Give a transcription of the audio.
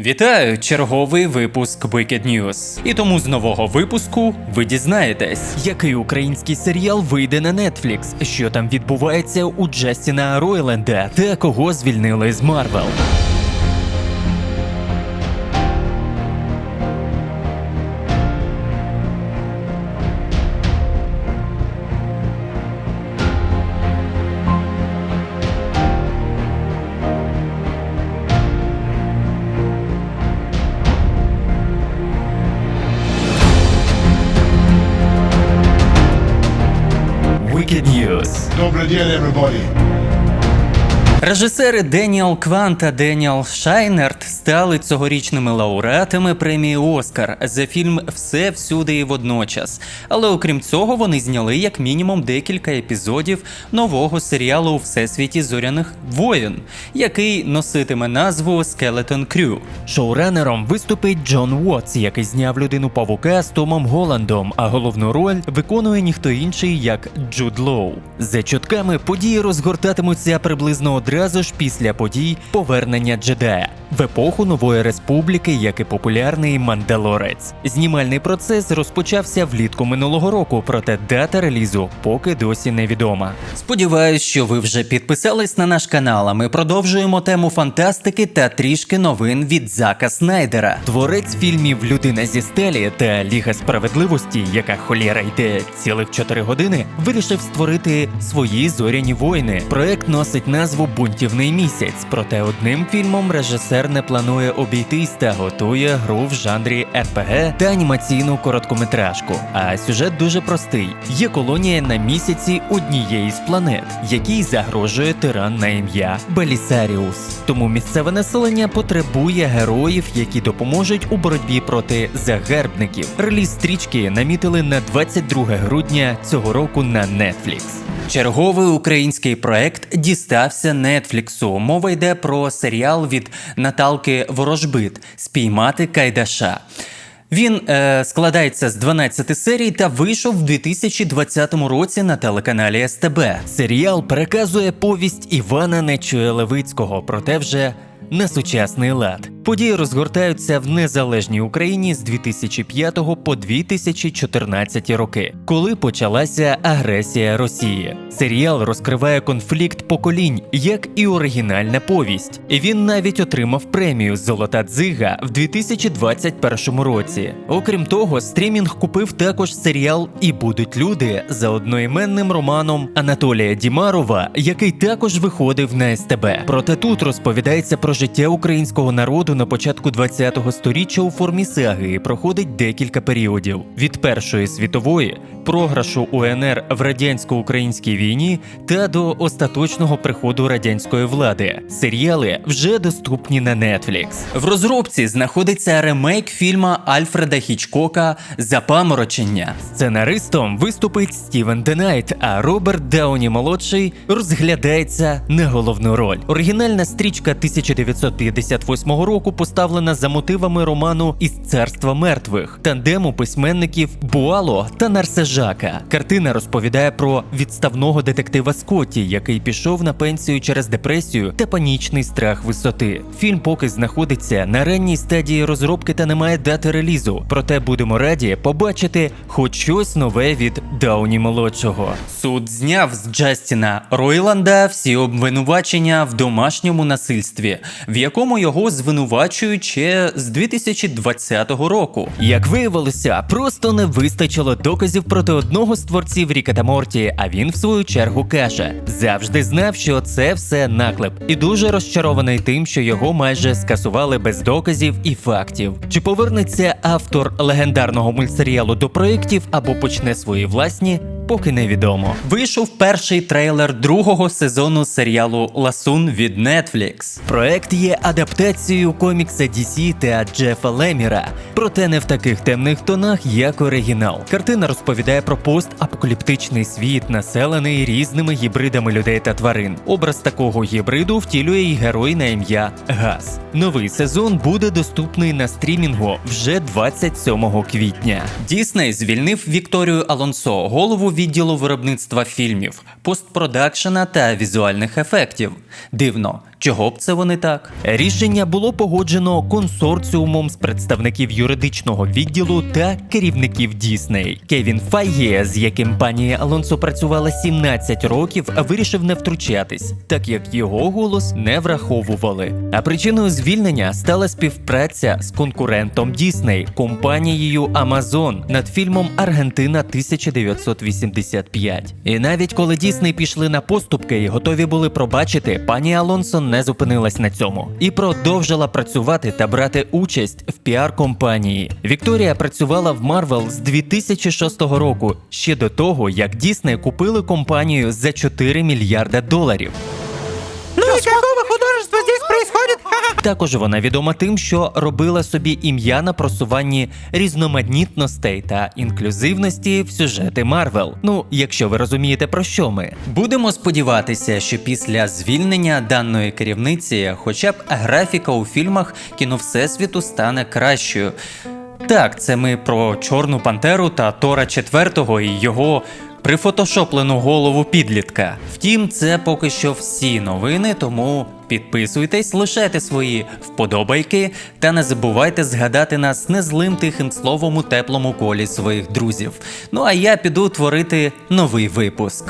Вітаю! Черговий випуск Wicked News. І тому з нового випуску ви дізнаєтесь, який український серіал вийде на Netflix, що там відбувається у Джастіна Ройленда та кого звільнили з Марвел. Wicked News. Добрый день, everybody. Режисери Деніел Кван та Деніел Шайнерт стали цьогорічними лауреатами премії Оскар за фільм Все всюди і водночас. Але окрім цього, вони зняли як мінімум декілька епізодів нового серіалу у всесвіті зоряних воїн, який носитиме назву Skeleton Crew. Шоуранером виступить Джон Уотс, який зняв людину павука з Томом Голландом, а головну роль виконує ніхто інший як Джуд Лоу. За чутками події розгортатимуться приблизно одразу ж після подій повернення джедая в епоху нової республіки, як і популярний Мандалорець. Знімальний процес розпочався влітку минулого року, проте дата релізу поки досі невідома. Сподіваюсь, що ви вже підписались на наш канал. А ми продовжуємо тему фантастики та трішки новин від Зака Снайдера. Творець фільмів Людина зі стелі та Ліга справедливості, яка холєра йде цілих 4 години, вирішив створити свої зоряні воїни. Проект носить назву Бунтівний місяць. Проте одним фільмом режисер не планує обійтись та готує гру в жанрі РПГ та анімаційну короткометражку. А сюжет дуже простий: є колонія на місяці однієї з планет, якій загрожує тиран на ім'я Белісаріус. Тому місцеве населення потребує героїв, які допоможуть у боротьбі проти загарбників. Реліз стрічки намітили на 22 грудня цього року на Netflix. Черговий український проект дістався Нетфліксу. Мова йде про серіал від Наталки Ворожбит Спіймати Кайдаша. Він е, складається з 12 серій та вийшов в 2020 році на телеканалі СТБ. Серіал переказує повість Івана Нечуя Левицького, проте вже на сучасний лад. Події розгортаються в незалежній Україні з 2005 по 2014 роки, коли почалася агресія Росії. Серіал розкриває конфлікт поколінь, як і оригінальна повість. Він навіть отримав премію Золота дзига в 2021 році. Окрім того, стрімінг купив також серіал І будуть люди за одноіменним романом Анатолія Дімарова, який також виходив на СТБ. Проте тут розповідається про життя українського народу на початку 20-го сторіччя у формі саги проходить декілька періодів: від Першої світової, програшу УНР в радянсько-українській війні та до остаточного приходу радянської влади. Серіали вже доступні на Netflix. В розробці знаходиться ремейк фільма Альфреда Хічкока Запаморочення. Сценаристом виступить Стівен Денайт, а Роберт Дауні молодший розглядається на головну роль. Оригінальна стрічка 1958 року поставлена за мотивами роману Із царства мертвих тандему письменників Буало та Нарсежака. Картина розповідає про відставного детектива Скотті, який пішов на пенсію через депресію та панічний страх висоти. Фільм поки знаходиться на ранній стадії розробки та не має дати релізу. Проте будемо раді побачити хоч щось нове від Дауні молодшого. Суд зняв з Джастіна Ройланда всі обвинувачення в домашньому насильстві, в якому його звинувачують ще з 2020 року. Як виявилося, просто не вистачило доказів проти одного з творців Ріка та Морті. А він, в свою чергу, каже: завжди знав, що це все наклеп, і дуже розчарований тим, що його майже скасували без доказів і фактів. Чи повернеться автор легендарного мультсеріалу до проєктів або почне свої власні? Поки невідомо. Вийшов перший трейлер другого сезону серіалу Ласун від Netflix. Проект є адаптацією комікса DC та Джефа Леміра, проте не в таких темних тонах, як оригінал. Картина розповідає про постапокаліптичний світ, населений різними гібридами людей та тварин. Образ такого гібриду втілює і герой на ім'я Газ. Новий сезон буде доступний на стрімінгу вже 27 квітня. Дісней звільнив Вікторію Алонсо, голову відділу виробництва фільмів, постпродакшена та візуальних ефектів. Дивно, чого б це вони так? Рішення було погоджено консорціумом з представників юридичного відділу та керівників Дісней. Кевін Файє, з яким пані Алонсо працювала 17 років, вирішив не втручатись, так як його голос не враховували. А причиною звільнення стала співпраця з конкурентом Дісней, компанією Amazon над фільмом Аргентина 1985. І навіть коли Дісней пішли на поступки і готові були пробачити, пані Алонсо не зупинилась на цьому і продовжила працювати та брати участь в піар-компанії. Вікторія працювала в Марвел з 2006 року, ще до того, як Дісней купили компанію за 4 мільярда доларів. Також вона відома тим, що робила собі ім'я на просуванні різноманітностей та інклюзивності в сюжети Марвел. Ну, якщо ви розумієте про що ми. Будемо сподіватися, що після звільнення даної керівниці, хоча б графіка у фільмах кіно Всесвіту стане кращою. Так, це ми про Чорну Пантеру та Тора Четвертого і його прифотошоплену голову підлітка. Втім, це поки що всі новини, тому підписуйтесь, лишайте свої вподобайки та не забувайте згадати нас незлим тихим словом у теплому колі своїх друзів. Ну а я піду творити новий випуск.